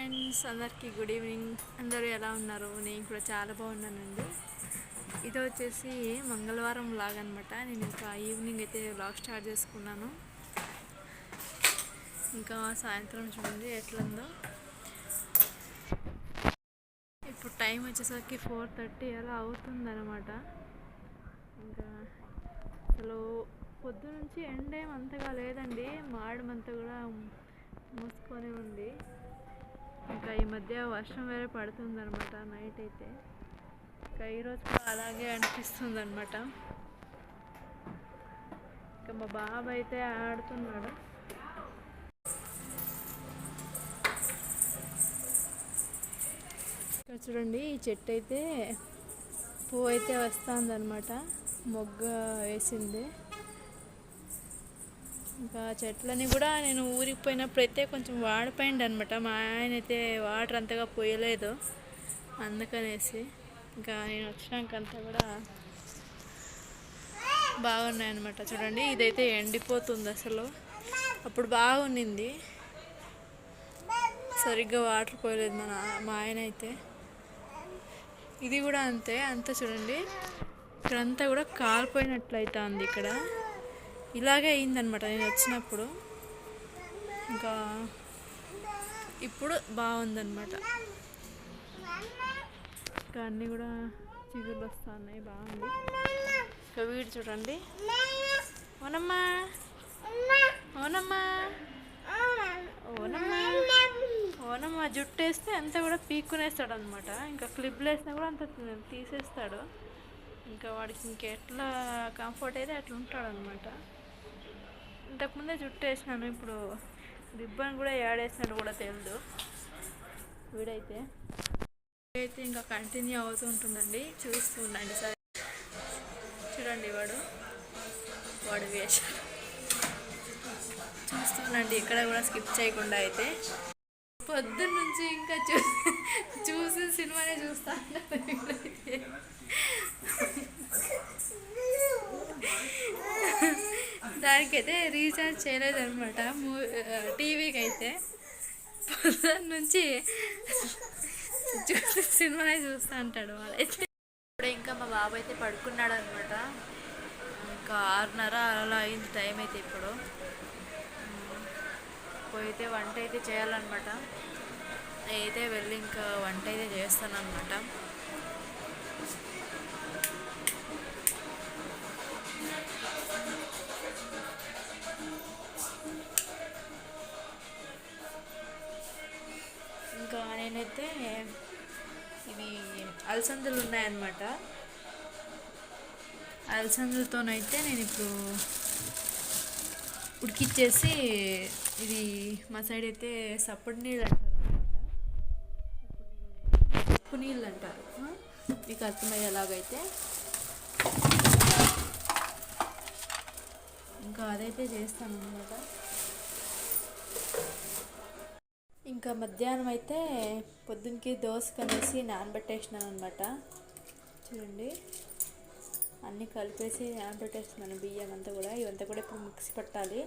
Friends అందరికీ good evening. అందరూ ఎలా ఉన్నారు? నేను కూడా చాలా బాగున్నానండి. ఇది వచ్చేసి మంగళవారం వ్లాగ్ అనమాట నేను ఇంకా ఈవినింగ్ అయితే వ్లాగ్ స్టార్ట్ చేసుకున్నాను. ఇంకా సాయంత్రం చూడండి ఎట్లుందో. ఇప్పుడు టైం వచ్చేసరికి ఫోర్ థర్టీ అలా అవుతుందన్నమాట. ఇంకా అసలు పొద్దు నుంచి ఎండ ఏం అంతగా లేదండి. మాడమంతా కూడా మూసుకొని ఉంది. ఇంకా ఈ మధ్య వర్షం వేరే పడుతుంది అనమాట నైట్ అయితే. ఇంకా ఈరోజు కూడా అలాగే అనిపిస్తుంది అనమాట ఇంకా మా బాబు అయితే ఆడుతున్నాడు. ఇక్కడ చూడండి ఈ చెట్టు అయితే పువ్వు అయితే వస్తుంది అనమాట మొగ్గ వేసింది. ఇంకా చెట్లని కూడా నేను ఊరికి పోయినప్పుడైతే కొంచెం వాడిపోయింది అనమాట మా ఆయన అయితే వాటర్ అంతగా పోయలేదు. అందుకనేసి ఇంకా నేను వచ్చినాక అంతా కూడా బాగున్నాయి అనమాట చూడండి ఇదైతే ఎండిపోతుంది అసలు. అప్పుడు బాగుండింది. సరిగ్గా వాటర్ పోయలేదు మన మా ఆయన అయితే ఇది కూడా అంతే అంతా చూడండి. ఇక్కడంతా కూడా కాలిపోయినట్లయితే ఉంది ఇక్కడ. ఇలాగే అయిందనమాట నేను వచ్చినప్పుడు. ఇంకా ఇప్పుడు బాగుందనమాట ఇంకా అన్నీ కూడా చిగుర్లు వస్తూ ఉన్నాయి బాగుంది. ఇంకా వీడు చూడండి. ఓనమ్మా. ఓనమ్మా. ఓనమ్మా. ఓనమ్మా జుట్టు వేస్తే అంతా కూడా పీక్కునేస్తాడు అనమాట ఇంకా క్లిప్లు వేసినా కూడా అంత తీసేస్తాడు. ఇంకా వాడికి ఇంకెట్లా కంఫర్ట్ అయితే అట్లా ఉంటాడు అనమాట ఇంతకుముందే జుట్టు వేసినాను ఇప్పుడు రిబ్బన్ కూడా ఏడేసినాడు కూడా తెలియదు వీడైతే అయితే ఇంకా కంటిన్యూ అవుతూ ఉంటుందండి. చూస్తూ ఉండండి సరే. చూడండి వాడు. వాడు వేషాలు చూస్తున్నాండి ఇక్కడ కూడా స్కిప్ చేయకుండా అయితే. పొద్దున్న నుంచి ఇంకా చూసి చూసి సినిమానే చూస్తా ఉన్నాను వీడైతే. దానికైతే రీఛార్జ్ చేయలేదన్నమాట. మూ టీవీకి అయితే పొద్దున్న నుంచి సినిమా సినిమానే చూస్తూ ఉంటాడు వాళ్ళైతే ఇప్పుడు ఇంకా మా బాబు అయితే పడుకున్నాడు అనమాట ఇంకా ఆరున్నర అలా అయింది టైం అయితే ఇప్పుడు. పోయితే వంట అయితే చేయాలన్నమాట. అయితే వెళ్ళి ఇంకా వంట అయితే చేస్తాను అనమాట పైనైతే నేనైతే ఇవి అలసందలు ఉన్నాయన్నమాట. అలసందలతోనైతే నేను ఇప్పుడు ఉడికిచ్చేసి ఇది మా సైడ్ అయితే సప్పటి నీళ్ళు అంటారు అనమాట ఉప్పు నీళ్ళు అంటారు. మీకు అర్థమయ్యేలాగైతే. ఇంకా అదైతే చేస్తాను అనమాట ఇంకా మధ్యాహ్నం అయితే పొద్దున్నకి దోశ కనేసి నానబెట్టేసినాను అనమాట చూడండి. అన్నీ కలిపేసి నానబెట్టేస్తున్నాను బియ్యం అంతా కూడా. ఇవంతా కూడా ఇప్పుడు మిక్సీ పట్టాలి.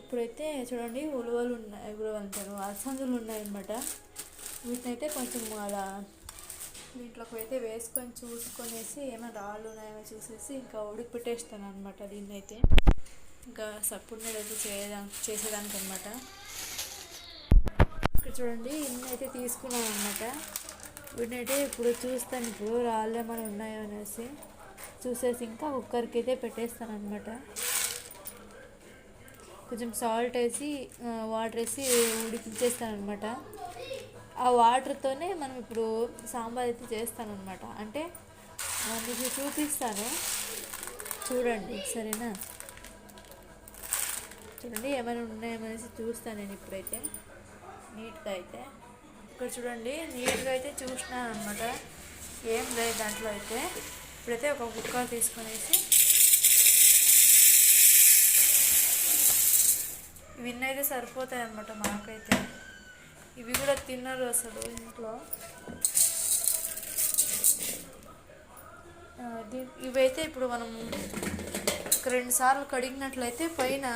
ఇప్పుడైతే చూడండి ఉలవలు ఉన్నాయి ఉలవలు అంటారు అలసందులు ఉన్నాయన్నమాట. వీటినైతే కొంచెం అలా దీంట్లోకి అయితే వేసుకొని చూసుకొనేసి ఏమైనా రాళ్ళు ఉన్నాయో చూసేసి ఇంకా ఉడికి పెట్టేస్తాను అనమాట దీన్ని అయితే ఇంకా సప్పుడు నీళ్ళు అయితే చేయడానికి చేసేదానికి అనమాట ఇక్కడ చూడండి ఇన్ని అయితే తీసుకున్నాం అనమాట వీటినైతే ఇప్పుడు చూస్తాను ఇప్పుడు రాళ్ళు ఏమైనా ఉన్నాయో అనేసి. చూసేసి ఇంకా కుక్కర్కి అయితే పెట్టేస్తాను అనమాట కొంచెం సాల్ట్ వేసి వాటర్ వేసి ఉడికించేస్తాను అనమాట ఆ వాటర్తోనే మనం ఇప్పుడు సాంబార్ అయితే చేస్తాను అనమాట అంటే మీకు చూపిస్తాను. చూడండి సరేనా? చూడండి ఏమైనా ఉన్నాయేమనేసి చూస్తాను నేను ఇప్పుడైతే. నీట్గా అయితే. ఇక్కడ చూడండి నీట్గా అయితే చూసినాను అనమాట ఏం లేదు దాంట్లో అయితే. ఇప్పుడైతే ఒక కుక్కర్ తీసుకునేసి ఇవన్నైతే సరిపోతాయి అనమాట మాకైతే. ఇవి కూడా తిన్నారు అసలు ఇంట్లో. ఇవైతే ఇప్పుడు మనం ఒక రెండు సార్లు కడిగినట్లయితే పైన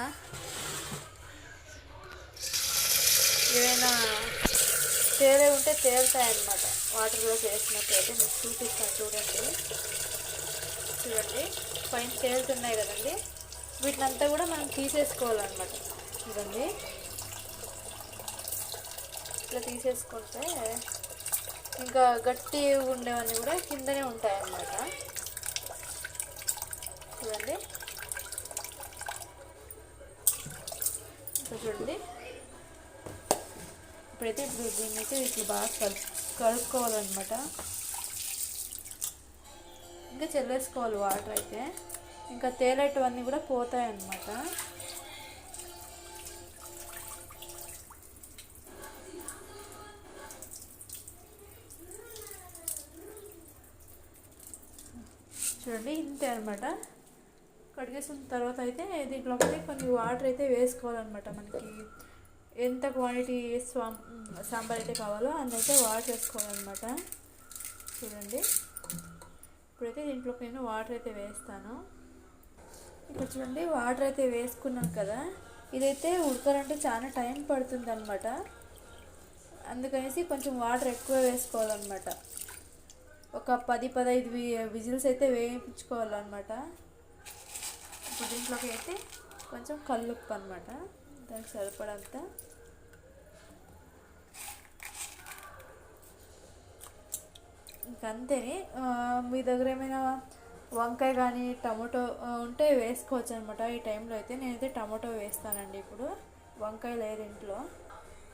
ఏమైనా తేలే ఉంటే తేలుతాయన్నమాట వాటర్లో చేసినట్టయితే మీకు చూపిస్తాను చూడండి. చూడండి పైన తేలుతున్నాయి కదండి. వీటినంతా కూడా మనం తీసేసుకోవాలన్నమాట. ఇదండి. ఇట్లా తీసేసుకుంటే ఇంకా గట్టి ఉండేవన్నీ కూడా కిందనే ఉంటాయన్నమాట. చూడండి. ఇంకా చూడండి. ఇప్పుడైతే ఇప్పుడు దీన్ని అయితే ఇట్లా బాగా కలు కలుపుకోవాలన్నమాట. ఇంకా చెల్లేసుకోవాలి వాటర్ అయితే. ఇంకా తేలేటివన్నీ కూడా పోతాయి అన్నమాట చూడండి ఇంతే అనమాట కడిగేసిన తర్వాత అయితే దీంట్లోకి కొన్ని వాటర్ అయితే వేసుకోవాలన్నమాట మనకి. ఎంత క్వాంటిటీ స్వాం సాంబార్ అయితే కావాలో అన్నైతే అయితే వాటర్ వేసుకోవాలన్నమాట చూడండి. ఇప్పుడైతే దీంట్లోకి నేను వాటర్ అయితే వేస్తాను. ఇప్పుడు చూడండి వాటర్ అయితే వేసుకున్నాను కదా. ఇదైతే ఉడకాలంటే చాలా టైం పడుతుంది అనమాట అందుకనేసి కొంచెం వాటర్ ఎక్కువ వేసుకోవాలన్నమాట. ఒక పది పదహైదు వి- విజిల్స్ అయితే వేయించుకోవాలన్నమాట. ఇప్పుడు దీంట్లోకి అయితే కొంచెం కల్లుప్పు అనమాట దానికి సరిపడంత. ఇంకంతేని ఆ, మీ దగ్గర ఏమైనా వంకాయ కానీ టమాటో ఉంటే వేసుకోవచ్చు అనమాట ఈ టైంలో అయితే నేనైతే టమాటో వేస్తానండి ఇప్పుడు. వంకాయ లేదు ఇంట్లో.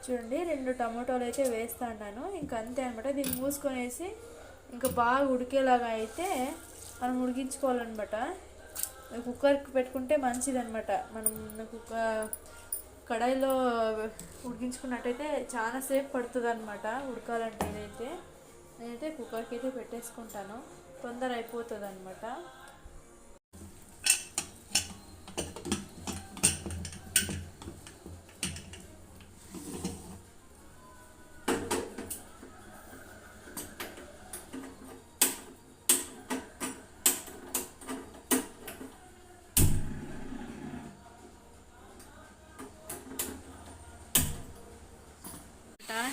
చూడండి రెండు టమాటోలు అయితే వేస్తాను ఇంకా అంతే అనమాట. దీన్ని మూసుకొనేసి ఇంకా బాగా ఉడికేలాగా అయితే మనం ఉడికించుకోవాలన్నమాట. కుక్కర్కి పెట్టుకుంటే మంచిదనమాట మనం కుక్క కడాయిలో ఉడికించుకున్నట్టయితే చాలా సేపు పడుతుంది అనమాట ఉడకాలంటే ఇదైతే. నేనైతే కుక్కర్కి అయితే పెట్టేసుకుంటాను. తొందర అయిపోతుంది అనమాట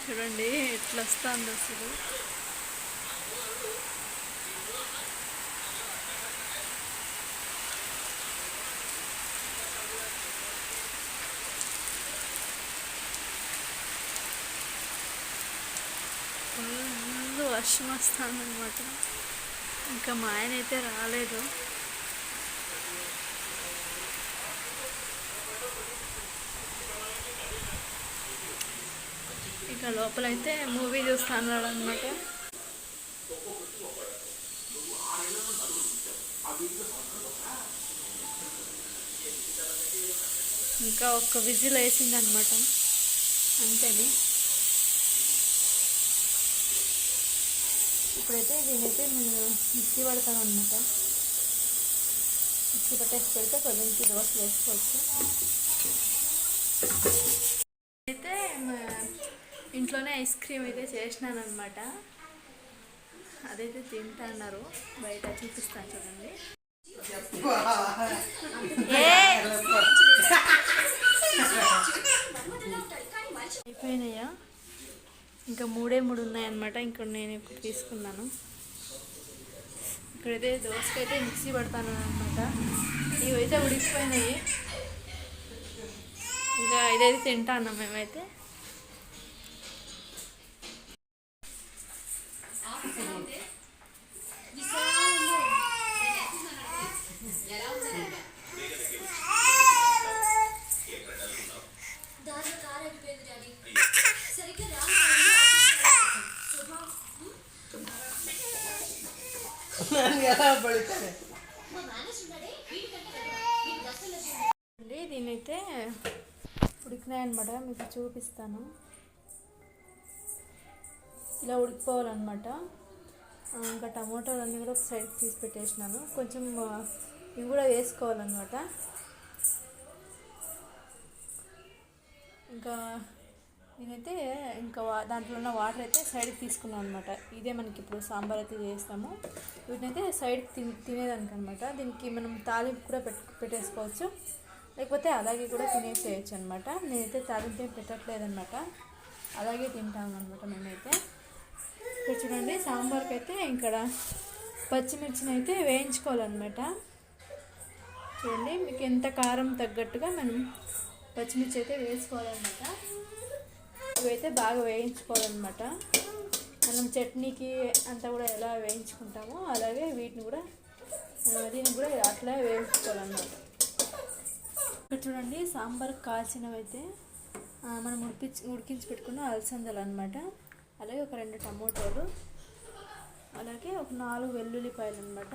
చూడండి ఎట్లా వస్తుంది అసలు ఫుల్ వర్షం వస్తుందనమాట ఇంకా మా ఆయన అయితే రాలేదు. ఇక లోపలైతే మూవీ చూస్తున్నాడు అనమాట ఇంకా ఒక్క విజిల్ వేసింది అనమాట అంతేని. ఇప్పుడైతే దీనైతే నేను మిక్సీ పడతాను అనమాట మిక్సీ పట్టేసి పెడితే పదించి దోశలు వేసుకోవచ్చు. అయితే మా- ఇంట్లోనే ఐస్ క్రీమ్ అయితే చేసినాను అనమాట అదైతే తింటున్నారు బయట చూపిస్తాను చూడండి! అయిపోయినాయా? ఇంకా మూడే మూడు ఉన్నాయన్నమాట. ఇంకా నేను ఇప్పుడు తీసుకున్నాను. ఇక్కడైతే దోసకైతే మిక్సీ పడతాను అనమాట ఇవైతే ఉడికిపోయినాయి. ఇంకా ఇదైతే తింటాను మేమైతే దాంట్లో కార్ అయిపోయింది డాడీ సరిగ్గా రా ఎలా పడితే అండి దీనైతే ఉడికినాయన్నమాట మీకు చూపిస్తాను. ఇలా ఉడికిపోవాలన్నమాట. ఇంకా టమోటాలు అన్నీ కూడా ఒక సైడ్ తీసి పెట్టేసినాను. కొంచెం ఇవి కూడా వేసుకోవాలన్నమాట. ఇంకా నేనైతే ఇంకా వా- దాంట్లో ఉన్న వాటర్ అయితే సైడ్కి తీసుకున్నాను అనమాట ఇదే మనకి ఇప్పుడు సాంబార్ అయితే చేస్తాము. వీటినైతే సైడ్కి తిన్ తినేదానికి అనమాట దీనికి మనం తాలింపు కూడా పెట్ పెట్టేసుకోవచ్చు. లేకపోతే అలాగే కూడా తినేసేయచ్చు అనమాట నేనైతే తాలింపు ఏం పెట్టట్లేదనమాట అలాగే తింటాం అనమాట మేమైతే. ఇక్కడ చూడండి సాంబార్కి అయితే ఇక్కడ పచ్చిమిర్చిని అయితే వేయించుకోవాలన్నమాట. చూడండి మీకు ఎంత కారం తగ్గట్టుగా మనం పచ్చిమిర్చి అయితే వేసుకోవాలన్నమాట. ఇవైతే బాగా వేయించుకోవాలన్నమాట. మనం చట్నీకి అంతా కూడా ఎలా వేయించుకుంటామో అలాగే వీటిని కూడా దీన్ని కూడా అట్లా వేయించుకోవాలన్నమాట. ఇక్కడ చూడండి సాంబార్ కాల్చినవైతే మనం ఉడిపించి ఉడికించి పెట్టుకున్న అలసందలు అనమాట అలాగే ఒక రెండు టమోటాలు అలాగే ఒక నాలుగు వెల్లుల్లిపాయలు అనమాట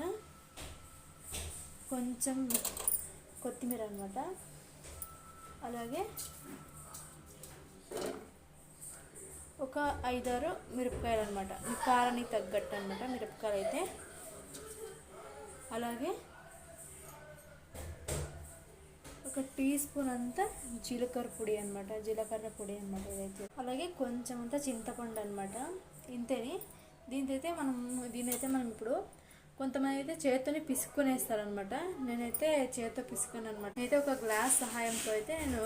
కొంచెం కొత్తిమీర అనమాట అలాగే ఒక ఐదారు మిరపకాయలు అనమాట కారానికి తగ్గట్టు అనమాట మిరపకాయలు అయితే అలాగే ఒక టీ స్పూన్ అంతా జీలకర్ర పొడి అనమాట జీలకర్ర పొడి అనమాట ఇదైతే అలాగే కొంచెం అంతా చింతపండు అనమాట ఇంతేని. దీనికైతే మనం దీనైతే మనం ఇప్పుడు కొంతమంది అయితే చేత్తోనే పిసుక్కునేస్తారనమాట నేనైతే చేత్తో పిసుకున్నాను అనమాట నేనైతే ఒక గ్లాస్ సహాయంతో అయితే నేను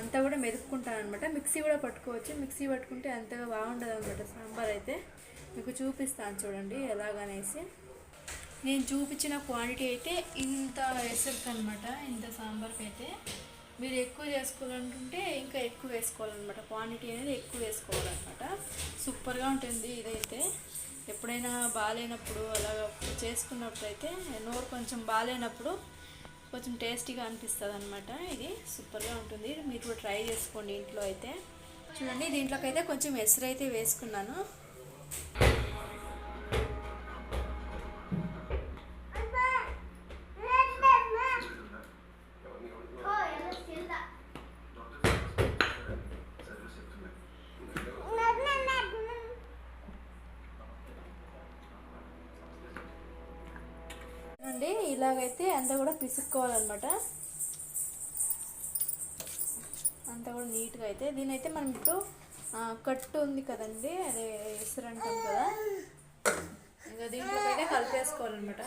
అంతా కూడా మెదుపుకుంటాను అనమాట మిక్సీ కూడా పట్టుకోవచ్చు. మిక్సీ పట్టుకుంటే అంతగా బాగుండదు అనమాట సాంబార్ అయితే మీకు చూపిస్తాను చూడండి ఎలాగనేసి. నేను చూపించిన క్వాంటిటీ అయితే ఇంత వేసరికి అనమాట ఇంత సాంబార్కి అయితే మీరు ఎక్కువ చేసుకోవాలనుకుంటే ఇంకా ఎక్కువ వేసుకోవాలన్నమాట. క్వాంటిటీ అనేది ఎక్కువ వేసుకోవాలన్నమాట. సూపర్గా ఉంటుంది ఇదైతే. ఎప్పుడైనా బాగాలేనప్పుడు అలా చేసుకున్నప్పుడు అయితే నోరు కొంచెం బాగాలేనప్పుడు కొంచెం టేస్టీగా అనిపిస్తుంది అనమాట ఇది సూపర్గా ఉంటుంది. మీరు కూడా ట్రై చేసుకోండి ఇంట్లో అయితే. చూడండి దీంట్లోకి అయితే కొంచెం ఎసరు అయితే వేసుకున్నాను. చూడండి ఇలాగైతే అంతా కూడా పిసుక్కోవాలన్నమాట. అంతా కూడా నీట్గా అయితే దీని అయితే మనం ఇప్పుడు కట్టు ఉంది కదండి అదే ఎసురు అంటాం కదా. ఇంకా దీంట్లో అయితే కలిపేసుకోవాలన్నమాట.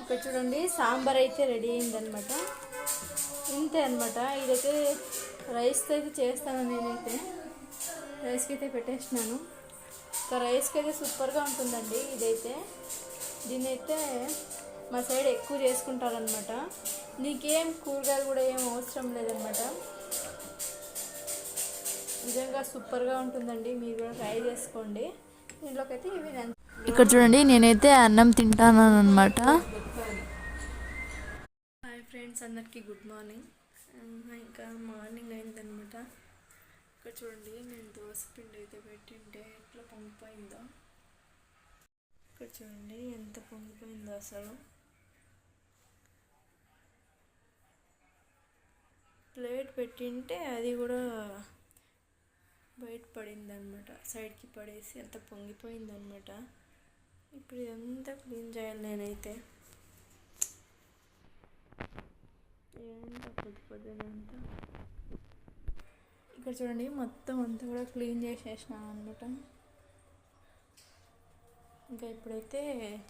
ఇక్కడ చూడండి సాంబార్ అయితే రెడీ అయిందనమాట ఇంతే అనమాట ఇదైతే రైస్తో అయితే చేస్తాను నేనైతే. రైస్కి అయితే పెట్టేసినాను. ఇంకా రైస్కి అయితే సూపర్గా ఉంటుందండి ఇదైతే. దీన్నైతే మా సైడ్ ఎక్కువ చేసుకుంటారనమాట నీకేం కూరగాయలు కూడా ఏం అవసరం లేదనమాట నిజంగా సూపర్గా ఉంటుందండి. మీరు కూడా ట్రై చేసుకోండి. దీంట్లోకి అయితే ఇవి ఇక్కడ చూడండి నేనైతే అన్నం తింటాను అనమాట హాయ్ ఫ్రెండ్స్ అందరికీ గుడ్ మార్నింగ్. ఇంకా మార్నింగ్ అయిందనమాట ఇక్కడ చూడండి నేను దోశ పిండి అయితే పెట్టింటే ఎట్లా పొంగిపోయిందో. ఇక్కడ చూడండి ఎంత పొంగిపోయిందో అసలు. ప్లేట్ పెట్టింటే అది కూడా బయట పడిందనమాట. సైడ్కి పడేసి అంత పొంగిపోయింది అనమాట ఇప్పుడు ఇదంతా క్లీన్ చేయాలి నేనైతే. ఏంటో పొద్దు పొద్దునంతా ఇక్కడ చూడండి మొత్తం అంతా కూడా క్లీన్ చేసేసినాను అనమాట. ఇంకా ఇప్పుడైతే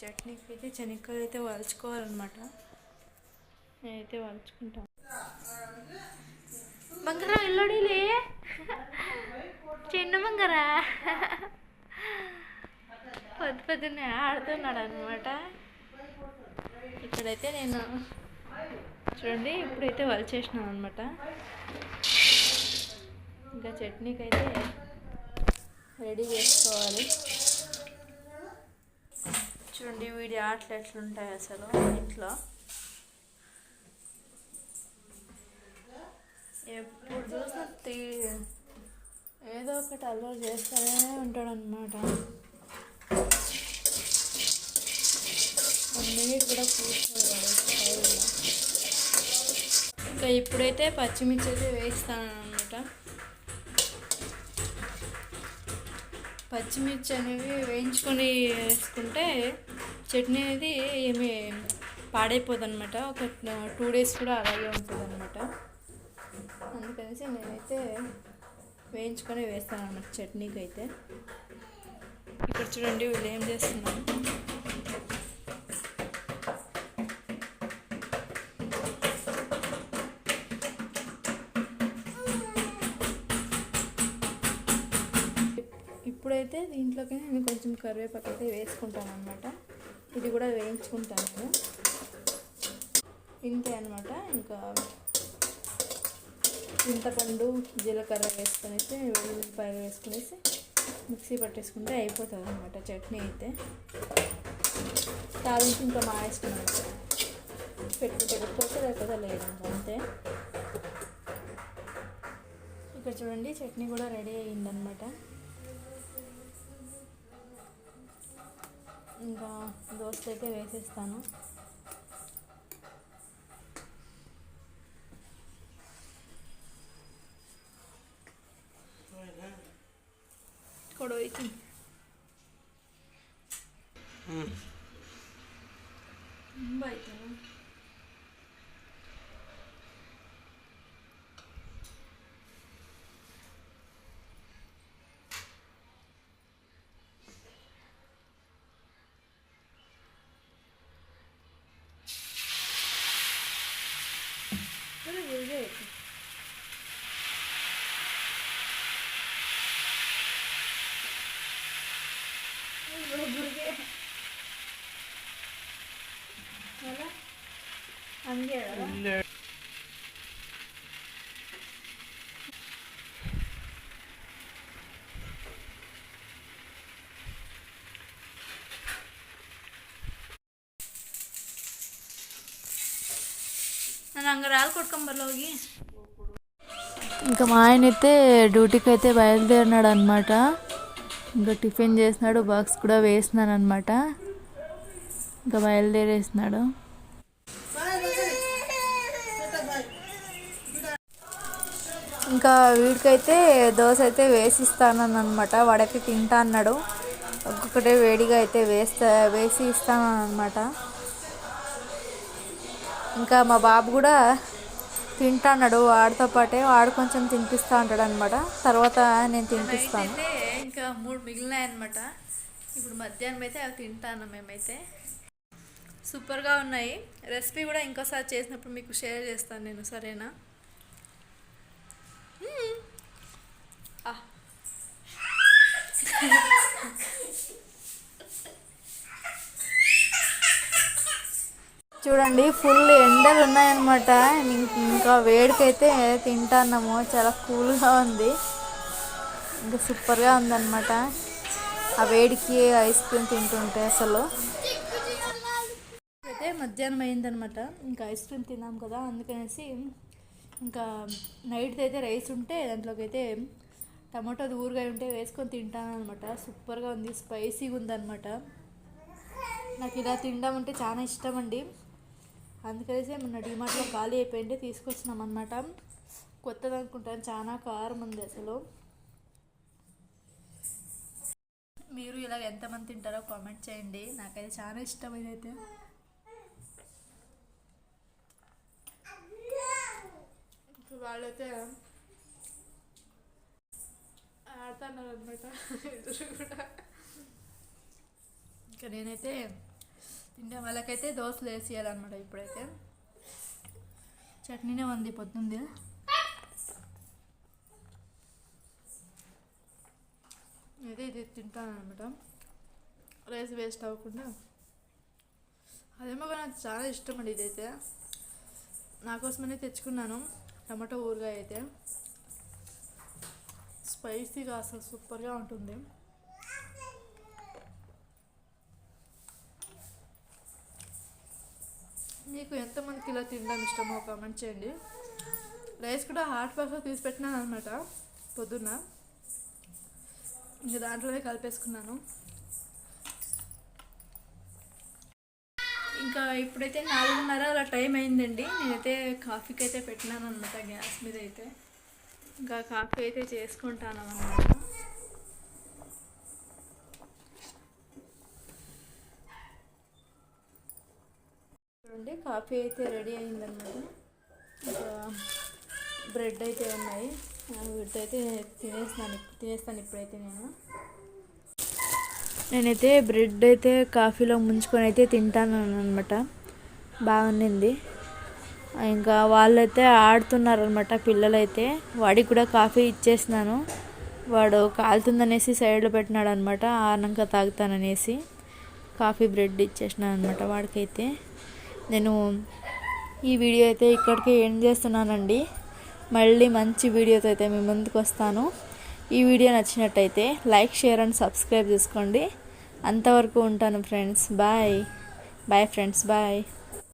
చట్నీకి అయితే శనక్కాయలు అయితే వలుచుకోవాలన్నమాట. నేనైతే వలుచుకుంటాను బంగారా ఇల్లుడిలే చిన్న బంగారా పొద్దు పొద్దున్నే ఆడుతున్నాడు అనమాట ఇక్కడైతే నేను చూడండి ఇప్పుడైతే వలిచేసినాను అనమాట ఇంకా చట్నీకి అయితే రెడీ చేసుకోవాలి. చూడండి వీడి ఆటలు ఎట్లుంటాయి అసలు ఇంట్లో ఎప్పుడు చూసినా తీ. ఏదో ఒకటి అల్లరి చేస్తూనే ఉంటాడు అనమాట కూడా కూర్చోవాలి ఇంకా ఇప్పుడైతే పచ్చిమిర్చి అయితే వేస్తాను అనమాట పచ్చిమిర్చి అనేవి వేయించుకొని వేసుకుంటే చట్నీ అనేది ఏమి పాడైపోదు అనమాట ఒక టూ డేస్ కూడా అలాగే ఉంటుంది. అందుకనేసి నేనైతే వేయించుకొని వేస్తాను అన్నమాట చట్నీకి అయితే ఇక్కడ చూడండి వీళ్ళు ఏం చేస్తున్నాను ఇప్పుడైతే దీంట్లోకి నేను కొంచెం కరివేపాకు అయితే వేసుకుంటాను అనమాట ఇది కూడా వేయించుకుంటాను ఇంతే అనమాట ఇంకా చింతపండు జీలకర్ర వేసుకొనేసి వెల్లుల్లిపాయలు వేసుకునేసి మిక్సీ పట్టేసుకుంటే అయిపోతుంది అనమాట చట్నీ అయితే. తాలింపు ఇంకా మా ఇష్టం పెట్టుకుంటే పెట్టుకోవచ్చు లేకపోతే లేదండి అంతే. ఇక్కడ చూడండి చట్నీ కూడా రెడీ అయ్యిందనమాట ఇంకా దోశ అయితే వేసేస్తాను. ನಾನು ಹಂಗೆ ಹಾಲು ಕೊಟ್ಕೊಂಬರ್ಲ ಹೋಗಿ ఇంకా మా ఆయన అయితే డ్యూటీకి అయితే బయలుదేరినాడు అనమాట ఇంకా టిఫిన్ చేసినాడు బాక్స్ కూడా వేసినాను అనమాట ఇంకా బయలుదేరేసినాడు ఇంకా వీడికైతే దోశ అయితే వేసిస్తాను అనమాట వాడైతే తింటా అన్నాడు ఒక్కొక్కటే వేడిగా అయితే వేస్తా వేసి ఇస్తాను అనమాట ఇంకా మా బాబు కూడా తింటాన్నాడు. వాడితో పాటే వాడు కొంచెం తినిపిస్తా ఉంటాడు అనమాట తర్వాత నేను తినిపిస్తాను. ఇంకా మూడు మిగిలినాయి అనమాట ఇప్పుడు మధ్యాహ్నం అయితే అవి తింటాను మేమైతే. సూపర్గా ఉన్నాయి. రెసిపీ కూడా ఇంకోసారి చేసినప్పుడు మీకు షేర్ చేస్తాను నేను సరేనా? మ్మ్. చూడండి ఫుల్ ఎండలు ఉన్నాయన్నమాట. ఇంకా వేడికైతే తింటాన్నాము. చాలా కూల్గా ఉంది. ఇంకా సూపర్గా ఉందన్నమాట. ఆ వేడికి ఐస్ క్రీమ్ తింటుంటే అసలు. అయితే మధ్యాహ్నం అయిందనమాట ఇంకా ఐస్ క్రీమ్ తిన్నాం కదా అందుకనేసి ఇంకా నైట్ అయితే రైస్ ఉంటే దాంట్లోకి అయితే టమాటోది ఊరగాయ ఉంటే వేసుకొని తింటాను అనమాట సూపర్గా ఉంది స్పైసీగా ఉందన్నమాట నాకు ఇలా తినడం అంటే చాలా ఇష్టం అండి అందుకనేసి మొన్న డిమార్ట్లో ఖాళీ అయిపోయింటే తీసుకొచ్చినాం అనమాట కొత్తది అనుకుంటాను చాలా కారం ఉంది అసలు. మీరు ఇలా ఎంతమంది తింటారో కామెంట్ చేయండి. నాకైతే చాలా ఇష్టం ఇదైతే వాళ్ళైతే ఆడుతున్నారు అనమాట ఇద్దరు కూడా. ఇంకా నేనైతే తింటే వాళ్ళకైతే దోశలు వేసేయాలన్నమాట ఇప్పుడైతే. చట్నీనే ఉంది పొద్దుంది. అయితే ఇది తింటాను అనమాట రైస్ వేస్ట్ అవ్వకుండా. అదేమో నాకు చాలా ఇష్టం అండి ఇదైతే. నా కోసమనే తెచ్చుకున్నాను. టమాటో ఊరగాయ అయితే. స్పైసీగా అసలు సూపర్గా ఉంటుంది. మీకు ఎంతమందికి ఇలా తినడం ఇష్టమో కామెంట్ చేయండి. రైస్ కూడా హాట్ బాక్స్లో తీసి పెట్టినాను అనమాట పొద్దున్న. ఇంకా దాంట్లోనే కలిపేసుకున్నాను. ఇంకా ఇప్పుడైతే నాలుగున్నర అలా టైం అయిందండి. నేనైతే కాఫీకి అయితే పెట్టినాను అనమాట గ్యాస్ మీద అయితే. ఇంకా కాఫీ అయితే చేసుకుంటాను అనమాట చూడండి కాఫీ అయితే రెడీ అయిందనమాట ఇంకా బ్రెడ్ అయితే ఉన్నాయి. వీటితో తినేస్తాను తినేస్తాను ఇప్పుడైతే నేను. నేనైతే బ్రెడ్ అయితే కాఫీలో ముంచుకొని అయితే తింటాను అనమాట బాగుండింది ఇంకా వాళ్ళైతే ఆడుతున్నారనమాట పిల్లలైతే. వాడికి కూడా కాఫీ ఇచ్చేసినాను. వాడు కాలుతుందనేసి సైడ్లో పెట్టినాడు అనమాట ఆనంక తాగుతాననేసి కాఫీ బ్రెడ్ ఇచ్చేసినాను అనమాట వాడికైతే. నేను ఈ వీడియో అయితే ఇక్కడికి ఎండ్ చేస్తున్నానండి. మళ్ళీ మంచి వీడియోతో అయితే మీ ముందుకు వస్తాను. ఈ వీడియో నచ్చినట్టయితే లైక్ షేర్ అండ్ సబ్స్క్రైబ్ చేసుకోండి. అంతవరకు ఉంటాను friends. Bye. Bye friends. Bye.